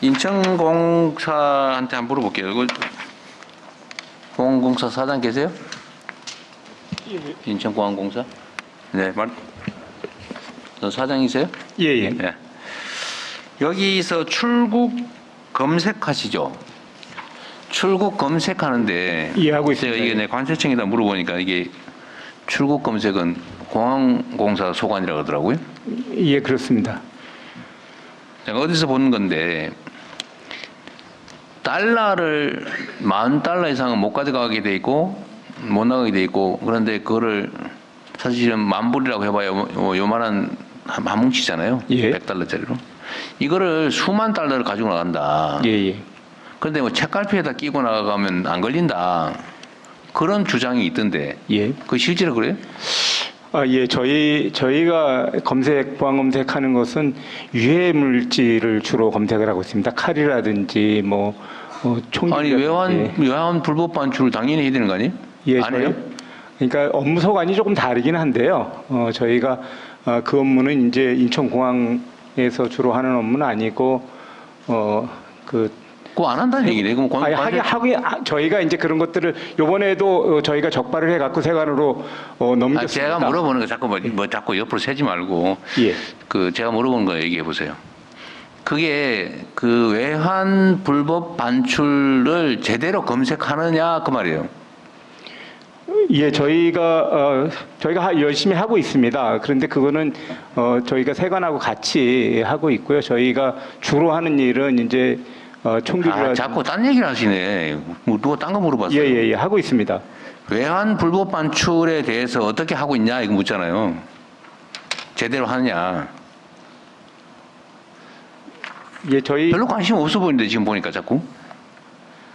인천공사한테 한번 물어볼게요. 이거 공항공사 사장 계세요? 인천공항공사? 네, 말. 너 사장이세요? 예, 예. 네. 여기서 출국 검색하시죠? 출국 검색하는데 예, 하고 제가 있습니다. 이게 내 관세청에다 물어보니까 이게 출국 검색은 공항공사 소관이라 그러더라고요. 예, 그렇습니다. 제가 어디서 보는 건데 달러를 만 달러 이상은 못 가져가게 돼 있고 못 나가게 돼 있고 그런데 그거를 사실은 만 불이라고 해봐야 뭐- 뭐 요만한 한, 한 뭉치잖아요. 예. 100달러짜리로. 이거를 수만 달러를 가지고 나간다. 예, 예. 그런데 뭐 책갈피에다 끼고 나가면 안 걸린다. 그런 주장이 있던데 예. 그 실제로 그래요? 아, 예, 저희 저희가 검색 보안 검색하는 것은 유해 물질을 주로 검색을 하고 있습니다. 칼이라든지 뭐 어, 총기 아니 외환 외환 불법 반출을 당연히 해야 되는 거 아니에요? 예, 안 해요? 그러니까 업무 소관이 조금 다르긴 한데요. 어, 저희가 어, 그 업무는 이제 인천공항에서 주로 하는 업무는 아니고 어그 그거 안 한다는 얘기네. 그럼 관- 아니, 관세- 하긴 아, 저희가 이제 그런 것들을 요번에도 어, 저희가 적발을 해갖고 세관으로 어, 아, 넘겼습니다. 제가 물어보는 거 자꾸 뭐, 뭐 자꾸 옆으로 세지 말고 예. 그 제가 물어보는 거 얘기해 보세요. 그게 그 외환 불법 반출을 제대로 검색하느냐 그 말이에요. 예, 저희가 어, 저희가 하- 열심히 하고 있습니다. 그런데 그거는 어, 저희가 세관하고 같이 하고 있고요. 저희가 주로 하는 일은 이제 어, 아, 총기를 자꾸 딴 얘기를 하시네. 뭐 누가 딴 거 물어봤어요. 예 예 예 하고 있습니다. 외환 불법 반출에 대해서 어떻게 하고 있냐 이거 묻잖아요. 제대로 하느냐. 예, 저희 별로 관심 없어 보이는데 지금 보니까 자꾸.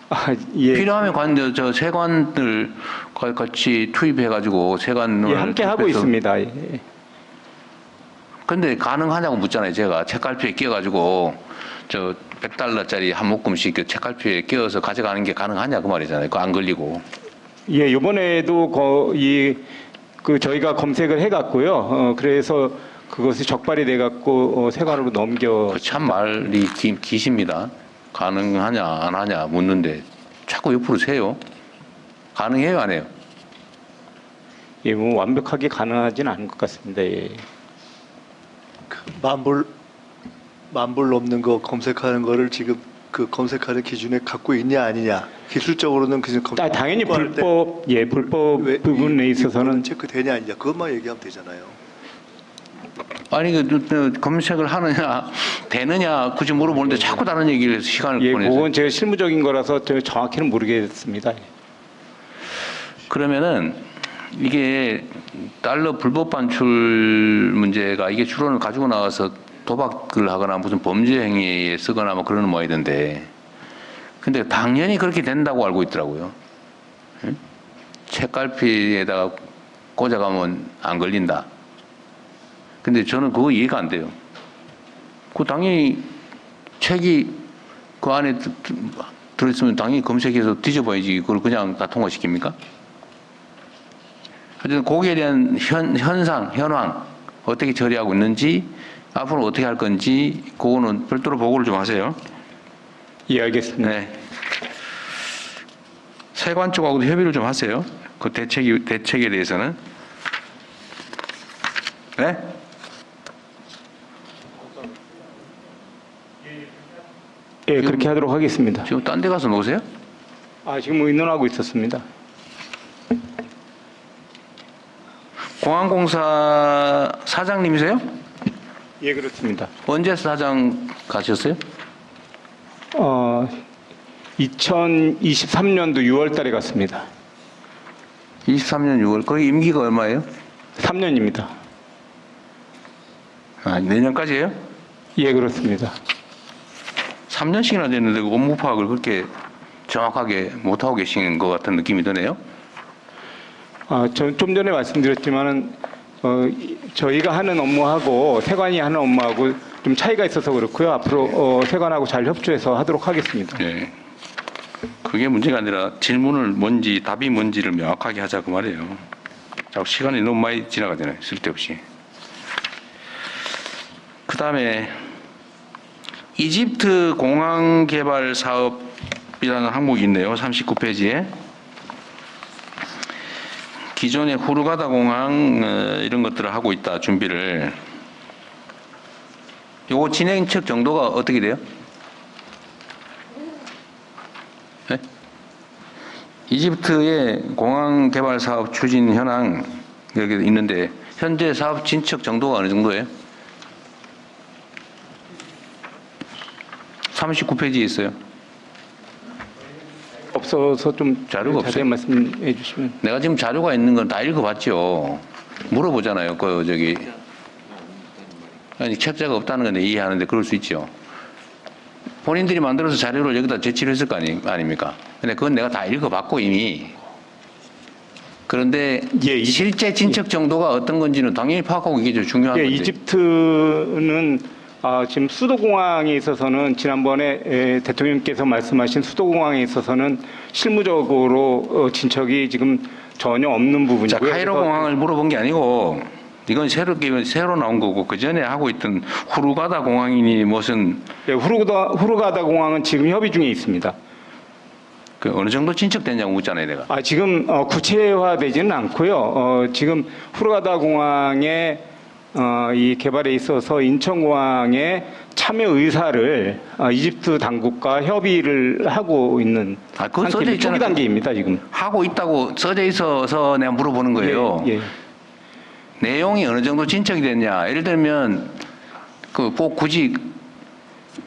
아, 예, 필요하면 관, 저, 저 세관들 과- 같이 투입해가지고 세관을 예, 함께 하고 있습니다. 예. 근데 가능하냐고 묻잖아요. 제가 책갈피에 끼워가지고 저 100달러짜리 한 묶음씩 그 책갈피에 끼워서 가져가는 게 가능하냐 그 말이잖아요. 그거 안 걸리고. 예, 이번에도 거의 그 저희가 검색을 해갔고요. 어, 그래서 그것이 적발이 돼 갖고 어, 세관으로 넘겨. 그 참 말이 기, 기십니다. 가능하냐 안 하냐 묻는데 자꾸 옆으로 세요. 가능해요 안 해요? 예, 뭐 완벽하게 가능하진 않은 것 같습니다. 예. 만불 만불 넘는 거 검색하는 거를 지금 그 검색하는 기준에 갖고 있냐 아니냐 기술적으로는 그냥 검 아, 당연히 불법 예 불법 왜 부분에 있어서는 체크되냐 아니냐 그것만 얘기하면 되잖아요. 아니 그, 그 검색을 하느냐 되느냐 굳이 물어보는데 자꾸 다른 얘기를 해서 시간을 예, 보내세요. 그건 제가 실무적인 거라서 제가 정확히는 모르겠습니다. 그러면은 이게 달러 불법 반출 문제가 이게 추론을 가지고 나와서 도박을 하거나 무슨 범죄 행위에 쓰거나 뭐 그러는 모양이던데 근데 당연히 그렇게 된다고 알고 있더라고요. 응? 책갈피에다가 꽂아가면 안 걸린다. 근데 저는 그거 이해가 안 돼요. 그 당연히 책이 그 안에 들- 들어있으면 당연히 검색해서 뒤져봐야지 그걸 그냥 다 통과시킵니까? 어쨌든 거기에 대한 현, 현상, 현황 어떻게 처리하고 있는지 앞으로 어떻게 할 건지 그거는 별도로 보고를 좀 하세요. 예, 알겠습니다. 네. 세관 쪽하고도 협의를 좀 하세요. 그 대책이 대책에 대해서는. 네? 예, 그렇게 하도록 하겠습니다. 지금 딴 데 가서 노세요? 아, 지금 의논하고 있었습니다. 공항공사 사장님이세요? 예, 그렇습니다. 언제 사장 가셨어요? 어, 2023년도 6월 달에 갔습니다. 23년 6월. 거기 임기가 얼마예요? 3년입니다. 아, 내년까지예요? 예, 그렇습니다. 3년씩이나 됐는데 그 업무 파악을 그렇게 정확하게 못하고 계신 것 같은 느낌이 드네요. 아, 저좀 전에 말씀드렸지만은 어, 이- 저희가 하는 업무하고 세관이 하는 업무하고 좀 차이가 있어서 그렇고요. 앞으로 어, 세관하고 잘 협조해서 하도록 하겠습니다. 예. 그게 문제가 아니라 질문을 뭔지 답이 뭔지를 명확하게 하자 그 말이에요. 자꾸 시간이 너무 많이 지나가잖아요. 쓸데없이. 그 다음에 이집트 공항 개발 사업이라는 항목이 있네요. 39페이지에. 기존의 후르가다 공항 어, 이런 것들을 하고 있다 준비를. 요거 진행책 정도가 어떻게 돼요? 네? 이집트의 공항 개발 사업 추진 현황 여기 있는데 현재 사업 진척 정도가 어느 정도예요? 39페이지에 있어요. 없어서 좀 자료가 없어요? 말씀해 주시면. 내가 지금 자료가 있는 건 다 읽어봤죠. 물어보잖아요. 그 저기 아니 책자가 없다는 건 이해하는데 그럴 수 있죠. 본인들이 만들어서 자료를 여기다 제출을 했을 거 아니, 아닙니까? 근데 그건 내가 다 읽어봤고 이미. 그런데 예, 이- 실제 진척 정도가 어떤 건지는 당연히 파악하고 이게 좀 중요한 예, 건데. 이집트는 아, 지금 수도공항에 있어서는 지난번에 에, 대통령께서 말씀하신 수도공항에 있어서는 실무적으로 어, 진척이 지금 전혀 없는 부분이고요. 자, 카이로 그래서 공항을 물어본 게 아니고 이건 새로 새로 나온 거고 그 전에 하고 있던 후루가다 공항이니 무슨 예, 후르가다, 후르가다 공항은 지금 협의 중에 있습니다. 그 어느 정도 진척됐냐고 묻잖아요, 내가. 아, 지금 어, 구체화되지는 않고요. 어, 지금 후르가다 공항의 어, 이 개발에 있어서 인천공항의 참여 의사를 어, 이집트 당국과 협의를 하고 있는 아, 그거 써져. 초기 단계입니다. 지금. 하고 있다고 써져 있어서 내가 물어보는 거예요. 예, 예. 내용이 어느 정도 진척이 됐냐. 예를 들면 그 꼭 굳이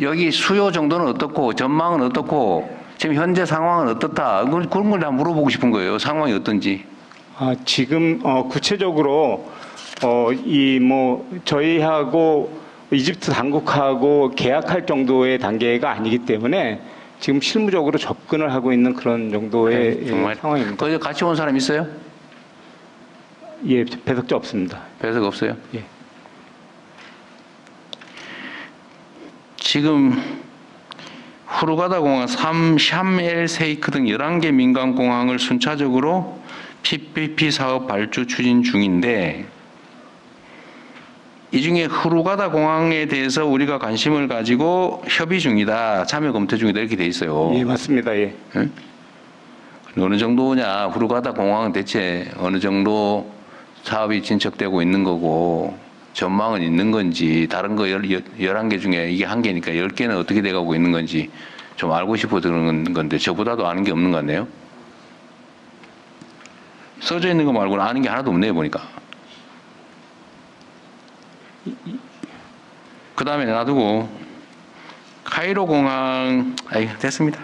여기 수요 정도는 어떻고 전망은 어떻고 지금 현재 상황은 어떻다. 그런 걸 내가 물어보고 싶은 거예요. 상황이 어떤지. 아, 지금 어, 구체적으로 어, 이 뭐 저희하고 이집트 당국하고 계약할 정도의 단계가 아니기 때문에 지금 실무적으로 접근을 하고 있는 그런 정도의 예, 정말 상황입니다. 거기 같이 온 사람 있어요? 예, 배석자 없습니다. 배석 없어요? 예. 지금 후르가다 공항, 삼, 샴엘, 세이크 등 11개 민간 공항을 순차적으로 PPP 사업 발주 추진 중인데 이 중에 후르가다 공항에 대해서 우리가 관심을 가지고 협의 중이다, 참여 검토 중이다 이렇게 돼 있어요. 예, 맞습니다. 예. 어느 정도냐, 후르가다 공항은 대체 어느 정도 사업이 진척되고 있는 거고, 전망은 있는 건지, 다른 거 열, 열한 개 중에 이게 한 개니까 열 개는 어떻게 돼가고 있는 건지 좀 알고 싶어서 그런 건데, 저보다도 아는 게 없는 것 같네요. 써져 있는 거 말고는 아는 게 하나도 없네요, 보니까. 그 다음에 놔두고, 카이로 공항, 아이 됐습니다.